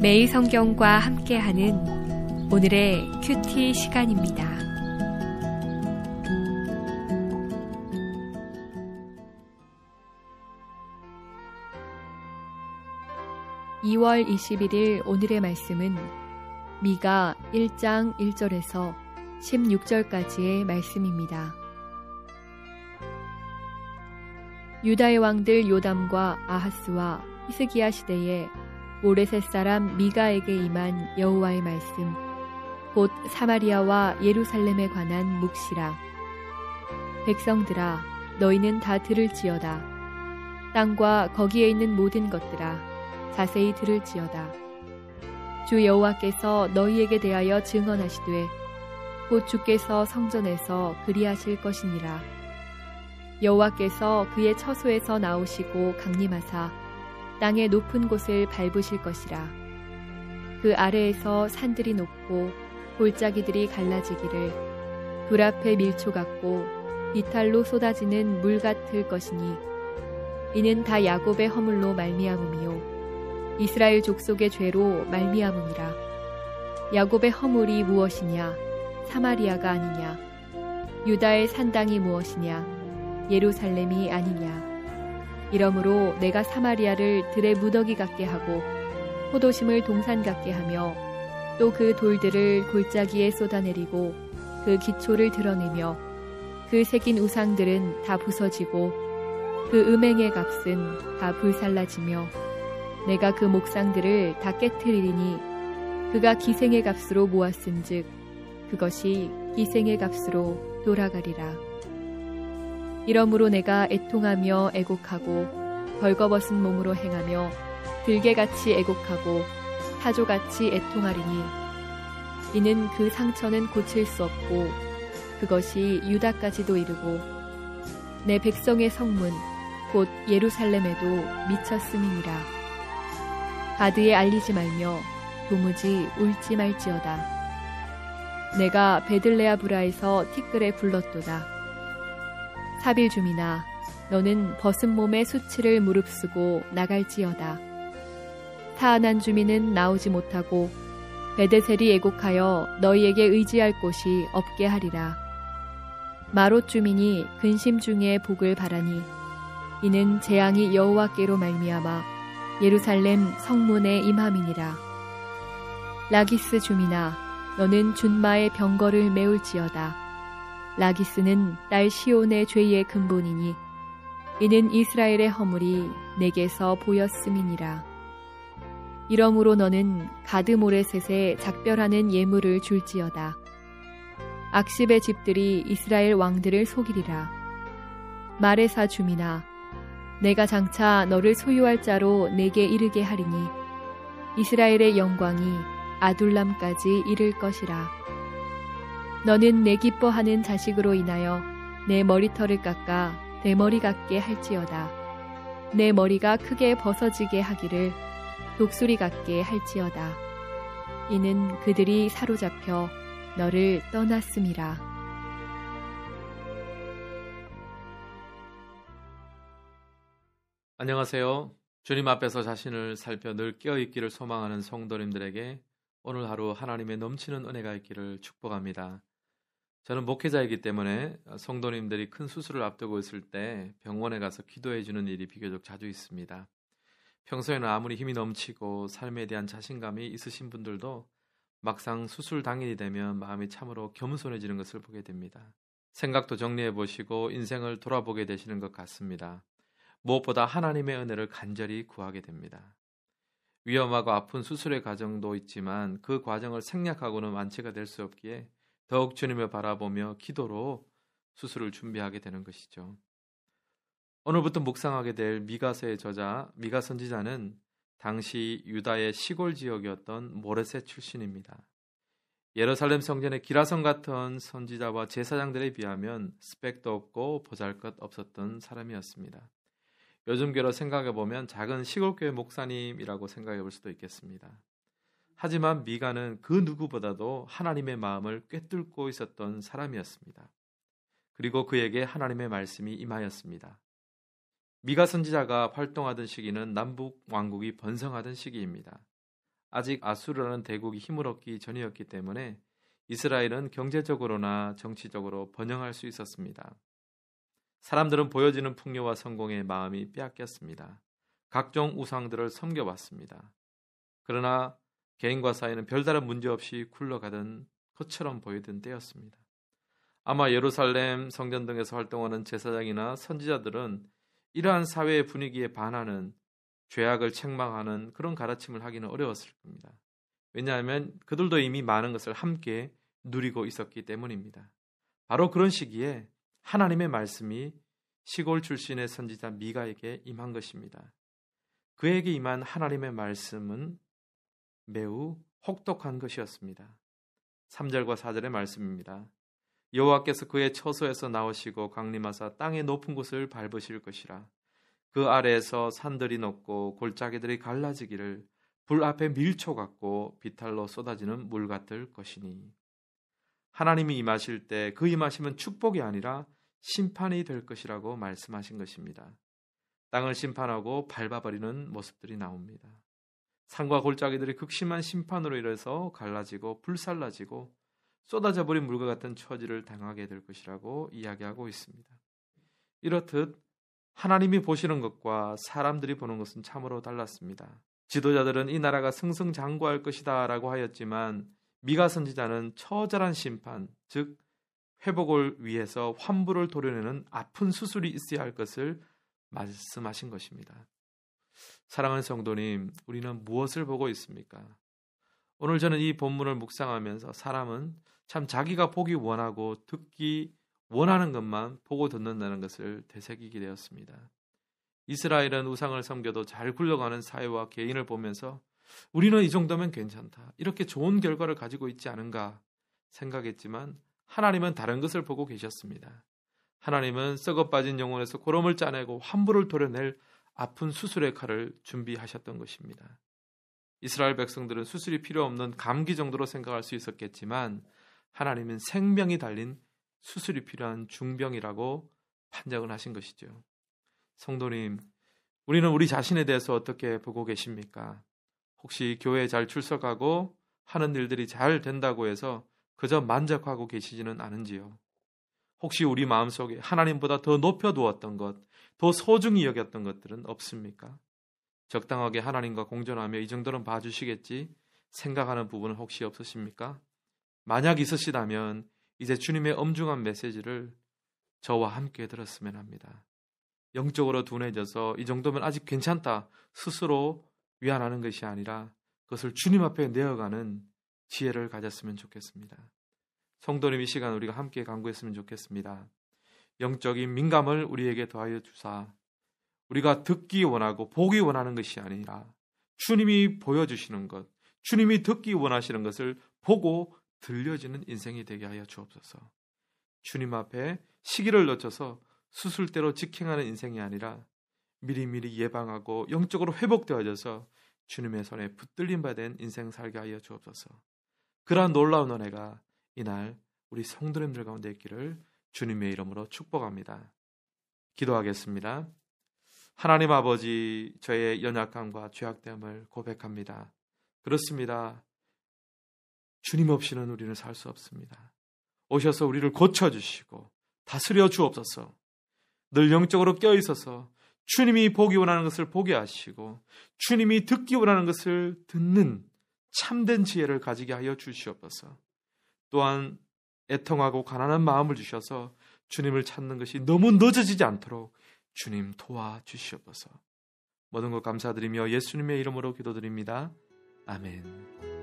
매일 성경과 함께하는 오늘의 큐티 시간입니다. 2월 21일 오늘의 말씀은 미가 1장 1절에서 16절까지의 말씀입니다. 유다의 왕들 요담과 아하스와 히스기야 시대에 모레셋 사람 미가에게 임한 여호와의 말씀 곧 사마리아와 예루살렘에 관한 묵시라. 백성들아 너희는 다 들을지어다. 땅과 거기에 있는 모든 것들아 자세히 들을지어다. 주 여호와께서 너희에게 대하여 증언하시되 곧 주께서 성전에서 그리하실 것이니라. 여호와께서 그의 처소에서 나오시고 강림하사 땅의 높은 곳을 밟으실 것이라. 그 아래에서 산들이 높고 골짜기들이 갈라지기를 불 앞에 밀초 같고 비탈로 쏟아지는 물 같을 것이니 이는 다 야곱의 허물로 말미암음이요. 이스라엘 족속의 죄로 말미암음이라. 야곱의 허물이 무엇이냐? 사마리아가 아니냐? 유다의 산당이 무엇이냐? 예루살렘이 아니냐. 이러므로 내가 사마리아를 들의 무더기 같게 하고 포도심을 동산 같게 하며 또 그 돌들을 골짜기에 쏟아내리고 그 기초를 드러내며 그 새긴 우상들은 다 부서지고 그 음행의 값은 다 불살라지며 내가 그 목상들을 다 깨뜨리리니 그가 기생의 값으로 모았은즉 그것이 기생의 값으로 돌아가리라. 이러므로 내가 애통하며 애곡하고 벌거벗은 몸으로 행하며 들개같이 애곡하고 타조같이 애통하리니 이는 그 상처는 고칠 수 없고 그것이 유다까지도 이르고 내 백성의 성문 곧 예루살렘에도 미쳤음이니라. 가드에 알리지 말며 도무지 울지 말지어다. 내가 베들레아브라에서 티끌에 불렀도다 사빌 주민아 너는 벗은 몸의 수치를 무릅쓰고 나갈지어다. 타안한 주민은 나오지 못하고 베데셀이 애곡하여 너희에게 의지할 곳이 없게 하리라. 마롯 주민이 근심 중에 복을 바라니 이는 재앙이 여호와께로 말미암아 예루살렘 성문에 임함이니라. 라기스 주민아 너는 준마의 병거를 메울지어다. 라기스는 딸 시온의 죄의 근본이니 이는 이스라엘의 허물이 내게서 보였음이니라. 이러므로 너는 가드모레셋에 작별하는 예물을 줄지어다. 악십의 집들이 이스라엘 왕들을 속이리라. 마레사 주민아, 내가 장차 너를 소유할 자로 내게 이르게 하리니 이스라엘의 영광이 아둘람까지 이를 것이라. 너는 내 기뻐하는 자식으로 인하여 내 머리털을 깎아 대머리 같게 할지어다. 내 머리가 크게 벗어지게 하기를 독수리 같게 할지어다. 이는 그들이 사로잡혀 너를 떠났음이라. 안녕하세요. 주님 앞에서 자신을 살펴 늘 깨어있기를 소망하는 성도님들에게 오늘 하루 하나님의 넘치는 은혜가 있기를 축복합니다. 저는 목회자이기 때문에 성도님들이 큰 수술을 앞두고 있을 때 병원에 가서 기도해 주는 일이 비교적 자주 있습니다. 평소에는 아무리 힘이 넘치고 삶에 대한 자신감이 있으신 분들도 막상 수술 당일이 되면 마음이 참으로 겸손해지는 것을 보게 됩니다. 생각도 정리해 보시고 인생을 돌아보게 되시는 것 같습니다. 무엇보다 하나님의 은혜를 간절히 구하게 됩니다. 위험하고 아픈 수술의 과정도 있지만 그 과정을 생략하고는 완치가 될 수 없기에 더욱 주님을 바라보며 기도로 수술을 준비하게 되는 것이죠. 오늘부터 묵상하게 될 미가서의 저자 미가 선지자는 당시 유다의 시골 지역이었던 모레셋 출신입니다. 예루살렘 성전의 기라성 같은 선지자와 제사장들에 비하면 스펙도 없고 보잘것 없었던 사람이었습니다. 요즘 교로 생각해 보면 작은 시골교회 목사님이라고 생각해 볼 수도 있겠습니다. 하지만 미가는 그 누구보다도 하나님의 마음을 꿰뚫고 있었던 사람이었습니다. 그리고 그에게 하나님의 말씀이 임하였습니다. 미가 선지자가 활동하던 시기는 남북 왕국이 번성하던 시기입니다. 아직 아수르라는 대국이 힘을 얻기 전이었기 때문에 이스라엘은 경제적으로나 정치적으로 번영할 수 있었습니다. 사람들은 보여지는 풍요와 성공에 마음이 빼앗겼습니다. 각종 우상들을 섬겨왔습니다. 그러나 개인과 사이는 별다른 문제 없이 굴러가던 것처럼 보이던 때였습니다. 아마 예루살렘 성전 등에서 활동하는 제사장이나 선지자들은 이러한 사회의 분위기에 반하는 죄악을 책망하는 그런 가르침을 하기는 어려웠을 겁니다. 왜냐하면 그들도 이미 많은 것을 함께 누리고 있었기 때문입니다. 바로 그런 시기에 하나님의 말씀이 시골 출신의 선지자 미가에게 임한 것입니다. 그에게 임한 하나님의 말씀은 매우 혹독한 것이었습니다. 3절과 4절의 말씀입니다. 여호와께서 그의 처소에서 나오시고 강림하사 땅의 높은 곳을 밟으실 것이라. 그 아래에서 산들이 높고 골짜기들이 갈라지기를 불 앞에 밀초 같고 비탈로 쏟아지는 물 같을 것이니. 하나님이 임하실 때 그 임하심은 축복이 아니라 심판이 될 것이라고 말씀하신 것입니다. 땅을 심판하고 밟아버리는 모습들이 나옵니다. 산과 골짜기들이 극심한 심판으로 인해서 갈라지고 불살라지고 쏟아져 버린 물과 같은 처지를 당하게 될 것이라고 이야기하고 있습니다. 이렇듯 하나님이 보시는 것과 사람들이 보는 것은 참으로 달랐습니다. 지도자들은 이 나라가 승승장구할 것이다라고 하였지만 미가 선지자는 처절한 심판, 즉 회복을 위해서 환부를 도려내는 아픈 수술이 있어야 할 것을 말씀하신 것입니다. 사랑하는 성도님, 우리는 무엇을 보고 있습니까? 오늘 저는 이 본문을 묵상하면서 사람은 참 자기가 보기 원하고 듣기 원하는 것만 보고 듣는다는 것을 되새기게 되었습니다. 이스라엘은 우상을 섬겨도 잘 굴러가는 사회와 개인을 보면서 우리는 이 정도면 괜찮다. 이렇게 좋은 결과를 가지고 있지 않은가 생각했지만 하나님은 다른 것을 보고 계셨습니다. 하나님은 썩어 빠진 영혼에서 고름을 짜내고 환부를 도려낼 아픈 수술의 칼을 준비하셨던 것입니다. 이스라엘 백성들은 수술이 필요 없는 감기 정도로 생각할 수 있었겠지만 하나님은 생명이 달린 수술이 필요한 중병이라고 판정을 하신 것이죠. 성도님, 우리는 우리 자신에 대해서 어떻게 보고 계십니까? 혹시 교회에 잘 출석하고 하는 일들이 잘 된다고 해서 그저 만족하고 계시지는 않은지요? 혹시 우리 마음속에 하나님보다 더 높여 두었던 것, 더 소중히 여겼던 것들은 없습니까? 적당하게 하나님과 공존하며 이 정도는 봐주시겠지 생각하는 부분은 혹시 없으십니까? 만약 있으시다면 이제 주님의 엄중한 메시지를 저와 함께 들었으면 합니다. 영적으로 둔해져서 이 정도면 아직 괜찮다 스스로 위안하는 것이 아니라 그것을 주님 앞에 내어가는 지혜를 가졌으면 좋겠습니다. 성도님 이 시간 우리가 함께 강구했으면 좋겠습니다. 영적인 민감을 우리에게 더하여 주사 우리가 듣기 원하고 보기 원하는 것이 아니라 주님이 보여주시는 것, 주님이 듣기 원하시는 것을 보고 들려지는 인생이 되게 하여 주옵소서. 주님 앞에 시기를 놓쳐서 수술대로 직행하는 인생이 아니라 미리미리 예방하고 영적으로 회복되어져서 주님의 손에 붙들림 받은 인생 살게 하여 주옵소서. 그러한 놀라운 은혜가 이날 우리 성도님들 가운데 있기를 주님의 이름으로 축복합니다. 기도하겠습니다. 하나님 아버지, 저의 연약함과 죄악됨을 고백합니다. 그렇습니다. 주님 없이는 우리는 살 수 없습니다. 오셔서 우리를 고쳐주시고 다스려 주옵소서. 늘 영적으로 껴있어서 주님이 보기 원하는 것을 보게 하시고 주님이 듣기 원하는 것을 듣는 참된 지혜를 가지게 하여 주시옵소서. 또한 애통하고 가난한 마음을 주셔서 주님을 찾는 것이 너무 늦어지지 않도록 주님 도와 주시옵소서. 모든 것 감사드리며 예수님의 이름으로 기도드립니다. 아멘.